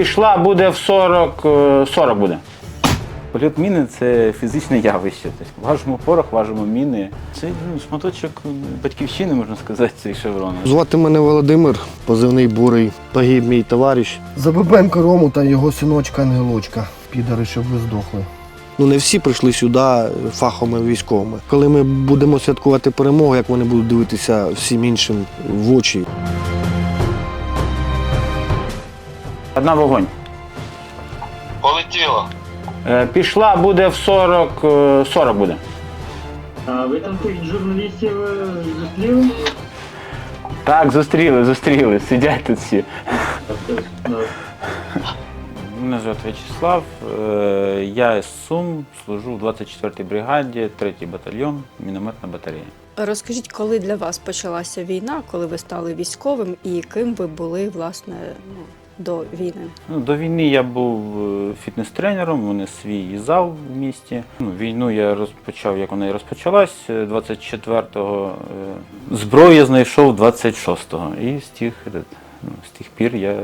Пішла буде в 40, е, 40 буде. Польот міни це фізичне явище. Тобто важимо порох, важимо міни. Це ну, шматочок батьківщини, можна сказати, цей шеврон. Звати мене Володимир, позивний бурий. Погиб мій товариш. За Бабенко Рому та його синочка Ангелочка. Підари, щоб ви здохли. Ну не всі прийшли сюди фаховими військовими. Коли ми будемо святкувати перемогу, як вони будуть дивитися всім іншим в очі. Одна вогонь. Полетіло. Е, Пішла буде в 40, е, 40 буде. А ви там тих журналістів е, зустріли? Так, зустріли, зустріли. Сидять тут всі. Мене звати В'ячеслав. Е, Я з Сум, служу в 24-й бригаді, 3-й батальйон, мінометна батарея. Розкажіть, коли для вас почалася війна, коли ви стали військовим і ким ви були власне ну, до війни? Ну, до війни я був е, фітнес-тренером, у мене свій зал в місті. Ну, війну я розпочав, як вона і розпочалась, е, 24-го. е, Зброю я знайшов 26-го. І з тих, е, ну, з тих пір я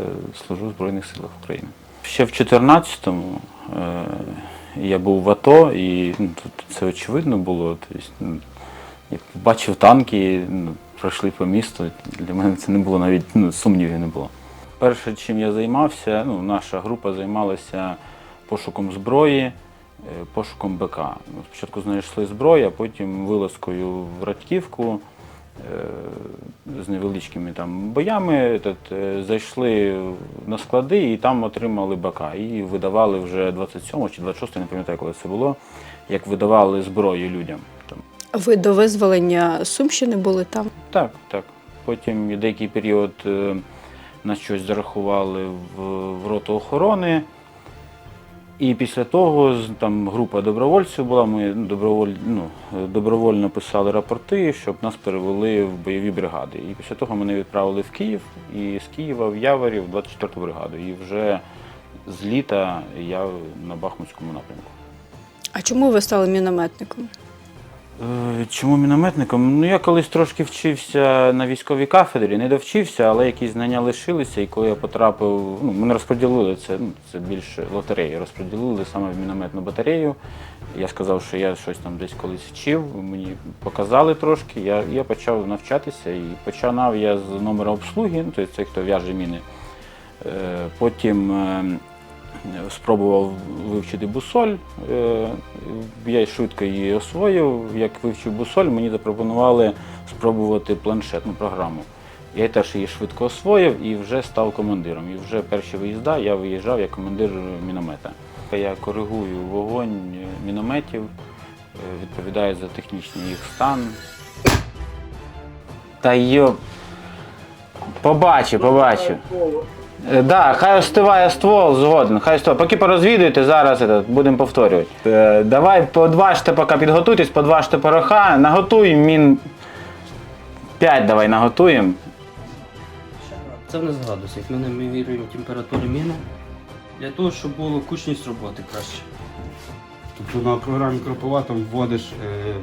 служу в Збройних силах України. Ще в 14-му е, я був в АТО, і ну, це очевидно було. Тобто, я бачив танки, ну, пройшли по місту. Для мене це не було навіть ну, сумнівів не було. Перше, чим я займався, ну, наша група займалася пошуком зброї, е, пошуком БК. Ну, Спочатку знайшли зброю, а потім вилазкою в Радьківку е, з невеличкими там боями е, зайшли на склади і там отримали БК. І видавали вже 27 чи 26, не пам'ятаю, коли це було, як видавали зброю людям. Ви до визволення Сумщини були там? так, так. Потім деякий період нас щось зарахували в, в роту охорони. І після того там група добровольців була, ми ну, доброволь, ну, добровольно писали рапорти, щоб нас перевели в бойові бригади. І після того мене відправили в Київ, і з Києва в Яворі в 24-ту бригаду. І вже з літа я на Бахмутському напрямку. А чому ви стали мінометником? Е, Чому мінометником? Ну я колись трошки вчився на військовій кафедрі, не довчився, але якісь знання лишилися. І коли я потрапив, ну мене розподілили це, ну це більше лотереї, розподілили саме в мінометну батарею. Я сказав, що я щось там десь колись вчив, мені показали трошки. Я, я почав навчатися і починав я з номера обслуги, ну тобто це хто в'яже міни. Е, Потім е, спробував вивчити бусоль. Е, Я швидко її освоїв. Як вивчив бусоль, мені запропонували спробувати планшетну програму. Я теж її швидко освоїв і вже став командиром. І вже перші виїзда я виїжджав як командир міномета. Я коригую вогонь мінометів, е, відповідаю за технічний їх стан. Та йо. Побачу, побачу. Е, Да, хай остиває ствол, згоден. Хай остиває. Поки порозвідуєте, зараз это, будемо повторювати. Е, давай подважте, поки підготуйтесь, подважте пороха, наготуємо мін. 5 давай наготуємо. Це в нас градусник. Ми не міряємо температуру міни для того, щоб було кучність роботи краще. Тобто на програмі Кропова там вводиш е,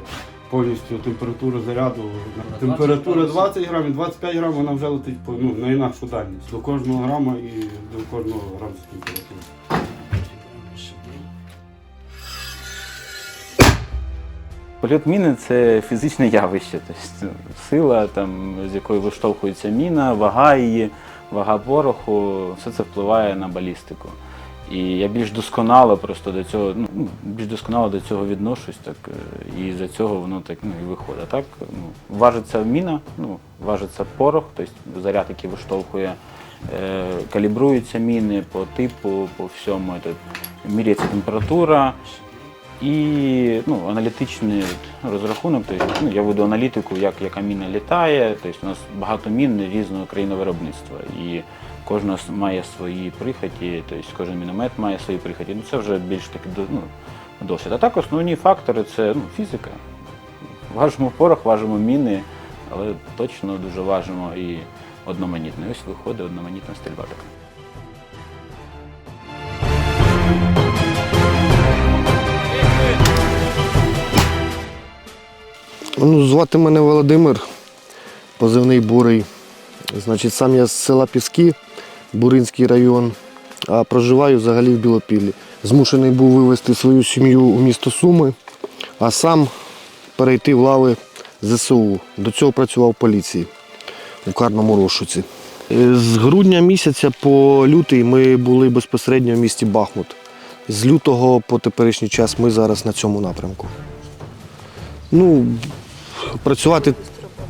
повністю температуру заряду. Температура 20 грамів, 25 грамів вона вже летить по, ну, на інакшу дальність. До кожного грама і до кожного градусу температури. Польот міни це фізичне явище. Тобто сила, там, з якої виштовхується міна, вага її, вага пороху, все це впливає на балістику. І я більш досконало просто до цього, ну, більш досконало до цього відношусь, так, е, і за цього воно так ну, і виходить. Так? Ну, важиться міна, ну, важиться порох, тобто заряд, який виштовхує, е, калібруються міни по типу, по всьому. Тут, міряється температура, і ну, аналітичний розрахунок, тобто, ну, я веду аналітику, як яка міна літає. Тобто у нас багато мін різного країновиробництва. І кожна має свої прихоті, тобто кожен міномет має свої прихоті. Ну, це вже більш таки ну, досвід. А так основні фактори це ну, фізика. Важимо порох, важимо міни, але точно дуже важимо і одноманітне. Ось виходить одноманітна стрільба така. Ну, звати мене Володимир, позивний бурий. Значить, сам я з села Піски, Буринський район. а проживаю взагалі в Білопіллі. Змушений був вивезти свою сім'ю у місто Суми, а сам перейти в лави ЗСУ. До цього працював в поліції у карному розшуці. Е, З грудня місяця по лютий ми були безпосередньо в місті Бахмут. З лютого по теперішній час ми зараз на цьому напрямку. Ну, працювати,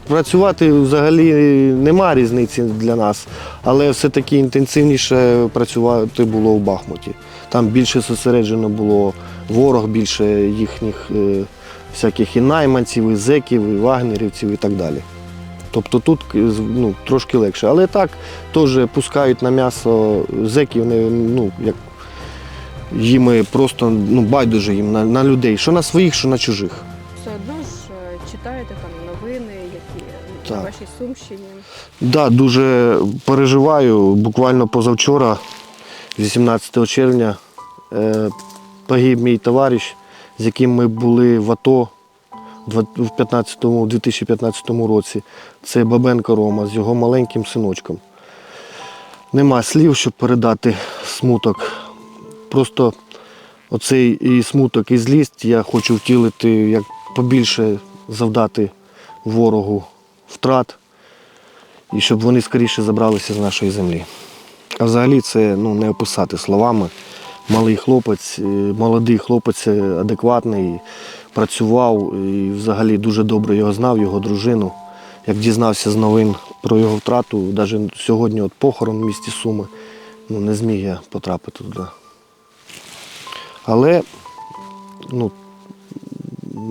працювати взагалі нема різниці для нас, але все-таки інтенсивніше працювати було в Бахмуті. Там більше зосереджено було ворог, більше їхніх е, всяких і найманців, і зеків, і вагнерівців і так далі. Тобто тут е, ну, трошки легше. Але так теж пускають на м'ясо зеків, не, ну, як їм просто ну, байдуже їм на, на людей, що на своїх, що на чужих. Так. вашій Сумщині. Да, дуже переживаю. Буквально позавчора, 18 червня, е, погиб мій товариш, з яким ми були в АТО в 15 у 2015 році. Це Бабенко Рома з його маленьким синочком. Нема слів, щоб передати смуток. Просто оцей і смуток, і злість я хочу втілити, як побільше завдати ворогу втрат і щоб вони скоріше забралися з нашої землі. А взагалі це ну, не описати словами. Малий хлопець, е, молодий хлопець е, адекватний, працював і взагалі дуже добре його знав, його дружину. Як дізнався з новин про його втрату, навіть сьогодні от похорон в місті Суми, ну, не зміг я потрапити туди. Але ну,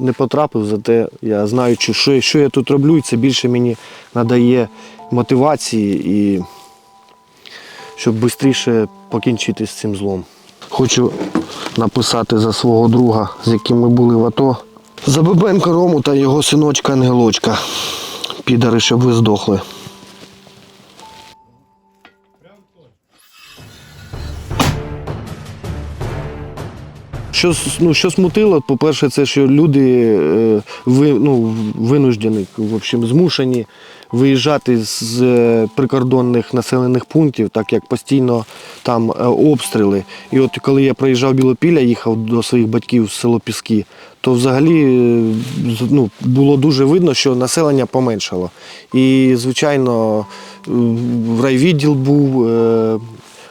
не потрапив, зате я знаю, що, що я тут роблю, і це більше мені надає мотивації і щоб швидше покінчити з цим злом. Хочу написати за свого друга, з яким ми були в АТО. За Бабенко Рому та його синочка Ангелочка. Підари, щоб ви здохли. Що, ну, що смутило, по-перше, це що люди е, ви, ну, винуждені, в общем, змушені виїжджати з е, прикордонних населених пунктів, так як постійно там е, обстріли. І от коли я проїжджав Білопілля, їхав до своїх батьків в село Піски, то взагалі ну, було дуже видно, що населення поменшало. І, звичайно, райвідділ був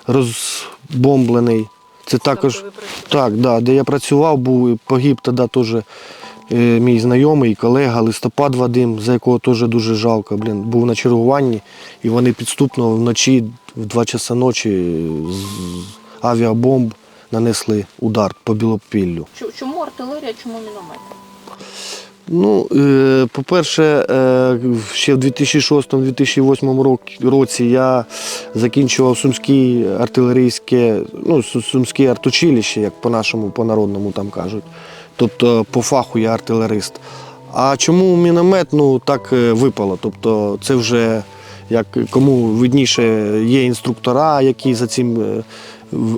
розбомблений. Це також. Так, да, де я працював, був погиб тоді теж е, мій знайомий, колега Листопад Вадим, за якого теж дуже жалко. Блін, був на чергуванні, і вони підступно вночі, в 2 часа ночі з авіабомб нанесли удар по Білопіллю. Чому артилерія, чому міномети? Ну, е, по-перше, е, ще в 2006-2008 році я закінчував Сумське артилерійське, ну, Сумське артучилище, як по-нашому, по-народному там кажуть. Тобто по фаху я артилерист. А чому міномет? Ну так е, випало. Тобто це вже як кому видніше є інструктора, які за цим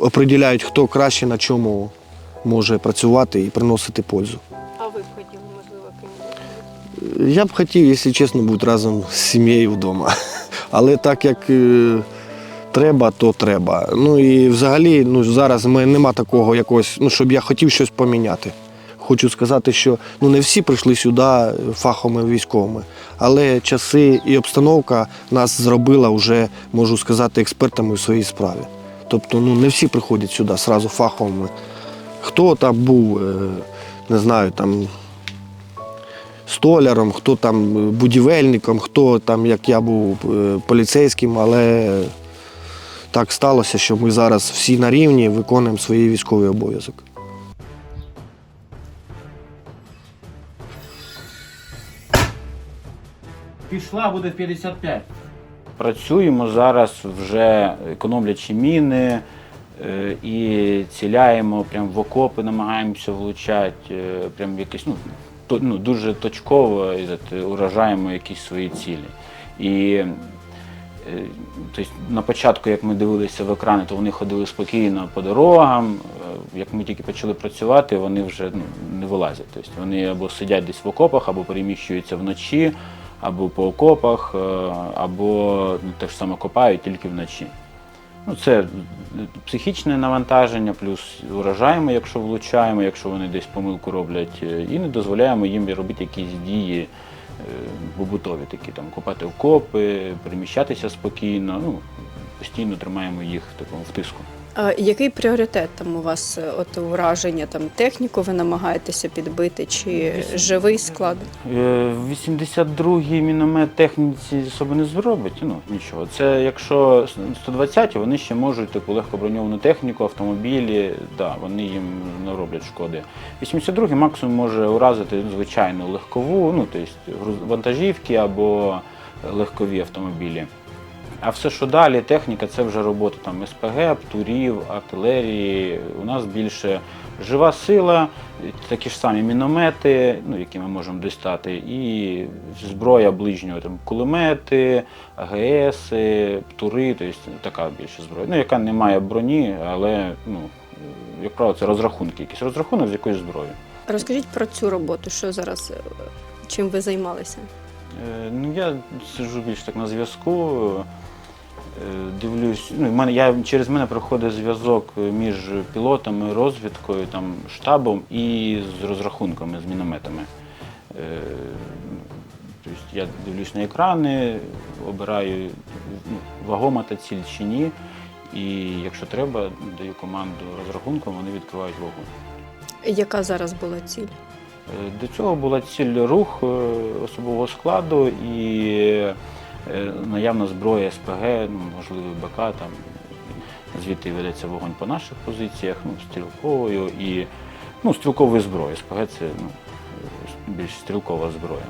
определяють, хто краще на чому може працювати і приносити пользу. Я б хотів, якщо чесно, бути разом з сім'єю вдома. Але так як е, треба, то треба. Ну і взагалі, ну зараз ми нема такого якогось, ну щоб я хотів щось поміняти. Хочу сказати, що ну не всі прийшли сюди фаховими військовими, але часи і обстановка нас зробила вже, можу сказати, експертами в своїй справі. Тобто, ну не всі приходять сюди сразу фаховими. Хто там був, е, не знаю, там столяром, хто там е, будівельником, хто там, як я був е, поліцейським, але так сталося, що ми зараз всі на рівні виконуємо свій військовий обов'язок. Пішла, буде 55. Працюємо зараз вже економлячи міни е, і ціляємо прям в окопи, намагаємося влучати, прям якось ну, то, ну, дуже точково уражаємо якісь свої цілі. І тобто, на початку, як ми дивилися в екрани, то вони ходили спокійно по дорогам. Е, Як ми тільки почали працювати, вони вже ну, не вилазять. Тобто вони або сидять десь в окопах, або переміщуються вночі, або по окопах, е, або ну, те ж саме копають тільки вночі. Ну, це психічне навантаження, плюс вражаємо, якщо влучаємо, якщо вони десь помилку роблять, е, і не дозволяємо їм робити якісь дії е, побутові, такі там копати окопи, переміщатися спокійно. Ну, постійно тримаємо їх в такому в тиску. А який пріоритет там у вас е, от ураження там техніку ви намагаєтеся підбити, чи живий склад? Е, 82-й міномет техніці особи не зробить, ну нічого. Це якщо 120 вони ще можуть типу легкоброньовану техніку, автомобілі, да, вони їм не роблять шкоди. 82-й максимум може уразити звичайну легкову, ну тобто вантажівки або легкові автомобілі. А все, що далі, техніка, це вже робота там СПГ, птурів, артилерії. У нас більше жива сила, такі ж самі міномети, ну, які ми можемо дістати, і зброя ближнього, там, кулемети, АГС, птури, тобто така більше зброя. Ну, яка не має броні, але, ну, як правило, це розрахунки, якийсь розрахунок з якоюсь зброєю. Розкажіть про цю роботу, що зараз е, чим ви займалися? Е, Ну, я сиджу більш так на зв'язку. Е, Дивлюсь, ну, мене, я, через мене проходить зв'язок між пілотами, розвідкою, там, штабом і з розрахунками, з мінометами. Е, Тобто я дивлюсь на екрани, обираю ну, вагома та ціль чи ні. І якщо треба, даю команду розрахунком, вони відкривають вогонь. Яка зараз була ціль? Е, До цього була ціль рух е, особового складу і е, наявна зброя СПГ, ну, можливо, БК. Там. Звідти ведеться вогонь по наших позиціях, ну, стрілковою і ну, стрілковою зброєю. СПГ це ну, більш стрілкова зброя.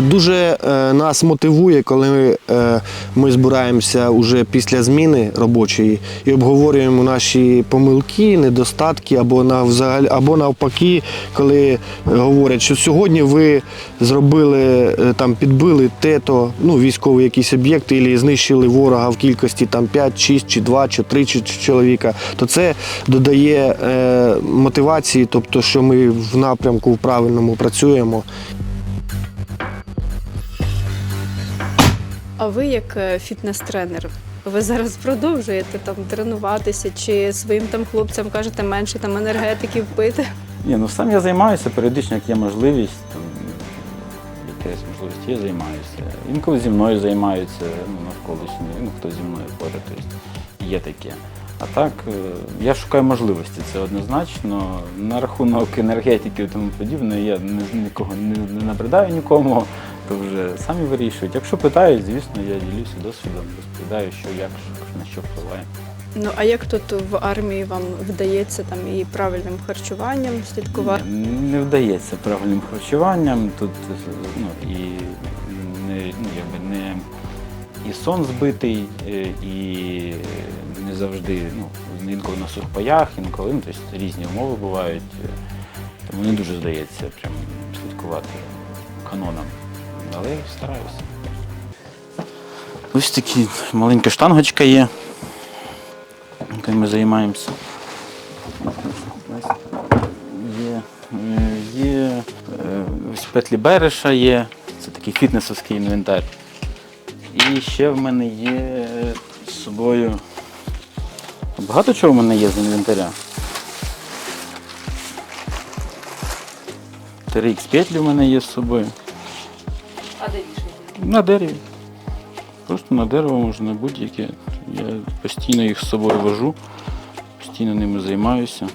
Дуже е, нас мотивує, коли е, ми збираємося уже після зміни робочої і обговорюємо наші помилки, недостатки або навзагалі, або навпаки, коли говорять, що сьогодні ви зробили е, там, підбили те-то, ну, військовий якийсь об'єкт, і знищили ворога в кількості там 5, 6, чи 2, чи 3 чи чоловіка, то це додає е, мотивації, тобто, що ми в напрямку в правильному працюємо. А ви як е, фітнес-тренер? Ви зараз продовжуєте там тренуватися чи своїм там хлопцям кажете менше там енергетиків пити? Ні, ну сам я займаюся періодично, як є можливість, там, якась можливість є, займаюся. Інколи зі мною займаються, ну, навколишні, ну, хто зі мною поряд, тобто є таке. А так, е, я шукаю можливості, це однозначно. На рахунок енергетики і тому подібне, я ні- нікого не набридаю нікому, то вже самі вирішують. Якщо питають, звісно, я ділюся досвідом, розповідаю, що як, що, на що впливає. Ну а як тут в армії вам вдається там і правильним харчуванням слідкувати? Ні, Не вдається правильним харчуванням. Тут ну, і не, ну, якби не і сон збитий, е, і не завжди, ну, інколи на сухпаях, інколи ну, тобто різні умови бувають. Тому не дуже здається прям слідкувати канонам. Але стараюся. Ось такі маленька штангочка є, якою ми займаємося. Є, е, є е, ось петлі береша є, це такий фітнесовський інвентар. І ще в мене є з собою. Багато чого в мене є з інвентаря. 3х петлі в мене є з собою. Вішаєте? На дереві. Просто на дерево можна будь-яке. Я постійно їх з собою вожу, постійно ними займаюся.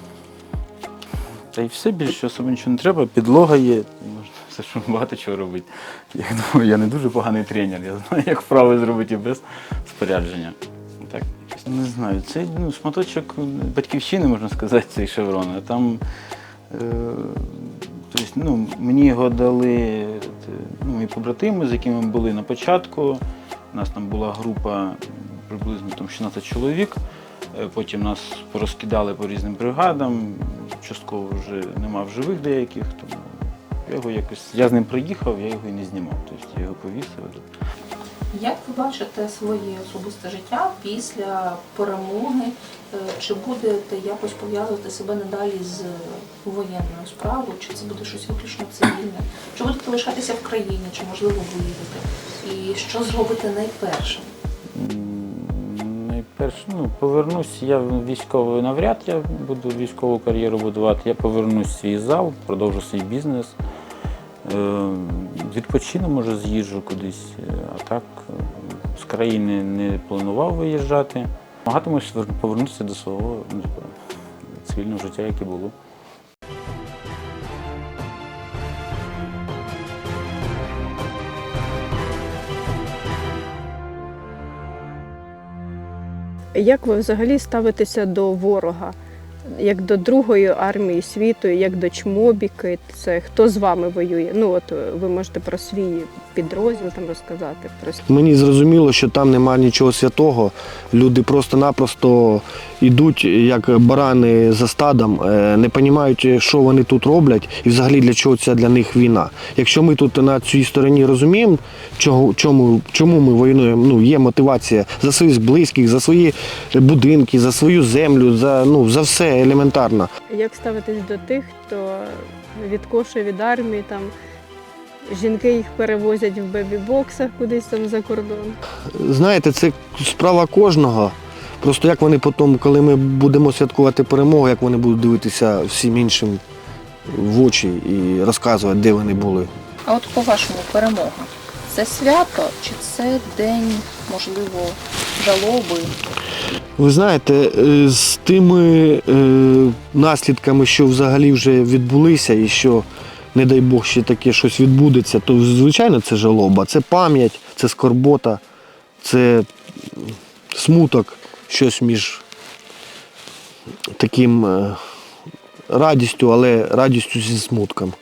Та й все більше особо нічого не треба. Підлога є, можна все, що багато чого робити. Я думаю, я не дуже поганий тренер, я знаю, як вправи зробити без спорядження. Так, не знаю. Це ну, шматочок батьківщини, можна сказати, цей шеврон. А там е, тобто, ну, мені його дали ну, і побратими, з якими ми були на початку. У нас там була група приблизно там, 16 чоловік. Е, Потім нас порозкидали по різним бригадам. Частково вже нема в живих деяких. Тому я його якось. Я з ним приїхав, я його і не знімав. Тобто я його повісив. Як ви бачите своє особисте життя після перемоги? Е, Чи будете якось пов'язувати себе надалі з воєнною справою? Чи це буде щось виключно цивільне? Чи будете лишатися в країні, чи можливо виїдете? І що зробите найпершим? Найперше, ну, повернусь, я військовий навряд я буду військову кар'єру будувати. Я повернусь в свій зал, продовжу свій бізнес. Е, Відпочину, може, з'їжджу кудись, е, а так е, з країни не планував виїжджати. Намагатимусь вер- повернутися до свого ну, типу, цивільного життя, яке було. Як ви взагалі ставитеся до ворога? Як до Другої армії світу, як до Чмобіки? Це хто з вами воює? Ну от е, ви можете про свій підрозділ там розказати. Про Мені зрозуміло, що там немає нічого святого. Люди просто-напросто йдуть як барани за стадом, е, не розуміють, що вони тут роблять, і взагалі для чого ця для них війна. Якщо ми тут на цій стороні розуміємо, чого, чому, чому ми воюємо, ну є мотивація за своїх близьких, за свої будинки, за свою землю, за ну за все елементарно. Як ставитись до тих, хто відкошує від армії, там жінки їх перевозять в бебі-боксах кудись там за кордон? Знаєте, це справа кожного. Просто як вони потім, коли ми будемо святкувати перемогу, як вони будуть дивитися всім іншим в очі і розказувати, де вони були. А от по-вашому, перемога це свято чи це день, можливо, жалоби? Ви знаєте, е, з тими е, наслідками, що взагалі вже відбулися, і що, не дай Бог, ще таке щось відбудеться, то звичайно це жалоба, це пам'ять, це скорбота, це смуток, щось між таким е, радістю, але радістю зі смутком.